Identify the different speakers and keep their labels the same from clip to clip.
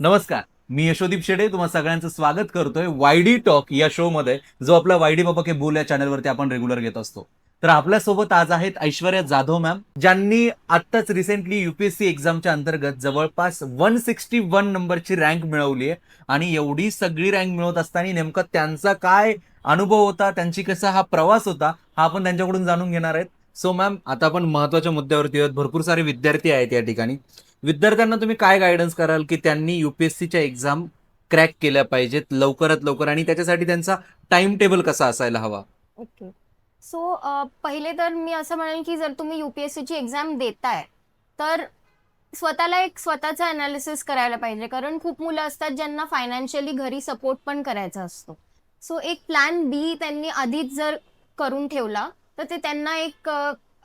Speaker 1: नमस्कार मी यशोदीप शेडे तुम्हा सगळ्यांचं स्वागत करतोय वायडी टॉक या शो मध्ये जो आपला वायडी बाबा के बोल या चॅनलवरती आपण रेग्युलर घेत असतो. तर आपल्यासोबत आज आहेत ऐश्वर्या जाधव मॅम ज्यांनी आत्ताच रिसेंटली युपीएससी एक्झामच्या अंतर्गत जवळपास वन सिक्स्टी वन नंबरची रँक मिळवली आहे. आणि एवढी सगळी रँक मिळवत असताना नेमका त्यांचा काय अनुभव होता त्यांची कसा हा प्रवास होता हा आपण त्यांच्याकडून जाणून घेणार आहेत. सो मॅम आता आपण महत्त्वाच्या मुद्द्यावरती आहोत भरपूर सारे विद्यार्थी आहेत या ठिकाणी. विद्यार्थ्यांना तुम्ही काय गायडन्स कराल की त्यांनी युपीएससीच्या एक्झाम क्रॅक केल्या पाहिजेत लवकरात लवकर? आणि त्याच्यासाठी त्यांचा टाइम टेबल कसा असायला हवा?
Speaker 2: ओके सो पहिले तर मी असं म्हणेन की जर तुम्ही युपीएससीची एक्झाम देताय तर स्वतःला एक स्वतःचा अनालिसिस करायला पाहिजे. कारण खूप मुलं असतात ज्यांना फायनान्शियली घरी सपोर्ट पण करायचा असतो. सो एक प्लॅन बी त्यांनी आधीच जर करून ठेवला तर ते त्यांना एक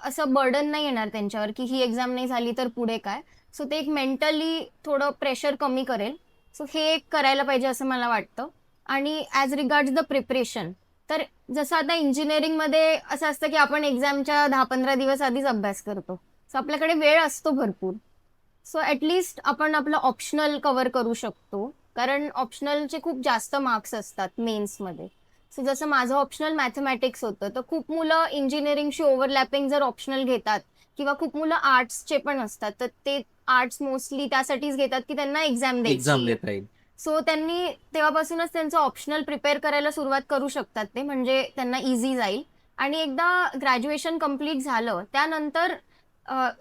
Speaker 2: असं बर्डन नाही येणार त्यांच्यावर की ही एक्झाम नाही झाली तर पुढे काय. सो ते एक मेंटली थोडं प्रेशर कमी करेल. सो हे एक करायला पाहिजे असं मला वाटतं. आणि ॲज रिगार्ड्स द प्रिपरेशन तर जसं आता इंजिनिअरिंगमध्ये असं असतं की आपण एक्झामच्या दहा पंधरा दिवस आधीच अभ्यास करतो. सो आपल्याकडे वेळ असतो भरपूर. सो ॲटलिस्ट आपण आपलं ऑप्शनल कव्हर करू शकतो. कारण ऑप्शनलचे खूप जास्त मार्क्स असतात मेन्समध्ये सो जसं माझं ऑप्शनल मॅथमॅटिक्स होतं तर खूप मुलं इंजिनिअरिंगशी ओव्हरलॅपिंग जर ऑप्शनल घेतात किंवा खूप मुलं आर्ट्सचे पण असतात तर ते आर्ट्स मोस्टली त्यासाठीच घेतात की त्यांना एक्झाम
Speaker 1: एक्झाम देता येईल.
Speaker 2: सो त्यांनी तेव्हापासूनच त्यांचं ऑप्शनल प्रिपेअर करायला सुरुवात करू शकतात ते म्हणजे त्यांना इझी जाईल. आणि एकदा ग्रॅज्युएशन कंप्लीट झालं त्यानंतर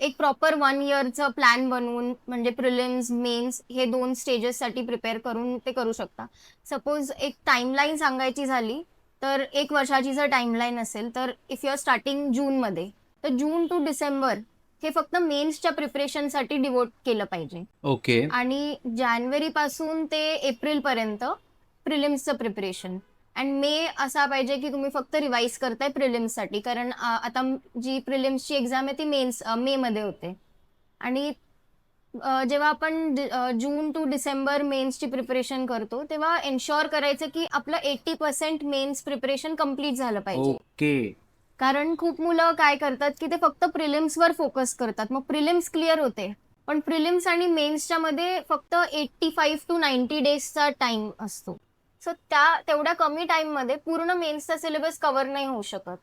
Speaker 2: एक प्रॉपर वन इयरचं प्लॅन बनवून म्हणजे प्रिलिम्स मेन्स हे दोन स्टेजेससाठी प्रिपेअर करून ते करू शकता. सपोज एक टाईमलाईन सांगायची झाली तर एक वर्षाची जर टाईमलाईन असेल तर इफ यू आर स्टार्टिंग जूनमध्ये तर जून टू डिसेंबर हे फक्त मेन्सच्या प्रिपरेशनसाठी डिवोट केलं पाहिजे.
Speaker 1: ओके
Speaker 2: आणि जानेवारी पासून ते एप्रिल पर्यंत प्रिलिम्सचं प्रिपरेशन अँड मे असा पाहिजे की तुम्ही फक्त रिवाईज करताय प्रिलिम्ससाठी कारण आता जी प्रिलिम्सची एक्झाम आहे ती मेन्स मे मध्ये होते. आणि जेव्हा आपण जून टू डिसेंबर मेन्सची प्रिपरेशन करतो तेव्हा एन्शॉर करायचं की आपलं eighty percent mains preparation complete झालं पाहिजे.
Speaker 1: ओके.
Speaker 2: कारण खूप मुलं काय करतात की ते फक्त प्रिलिम्सवर फोकस करतात. मग प्रिलिम्स क्लिअर होते. पण प्रिलिम्स आणि मेन्सच्या मध्ये फक्त एट्टी फाईव्ह टू नाईन्टी डेजचा टाइम असतो. सो त्या तेवढ्या कमी टाइममध्ये पूर्ण मेन्सचा सिलेबस कव्हर नाही होऊ शकत.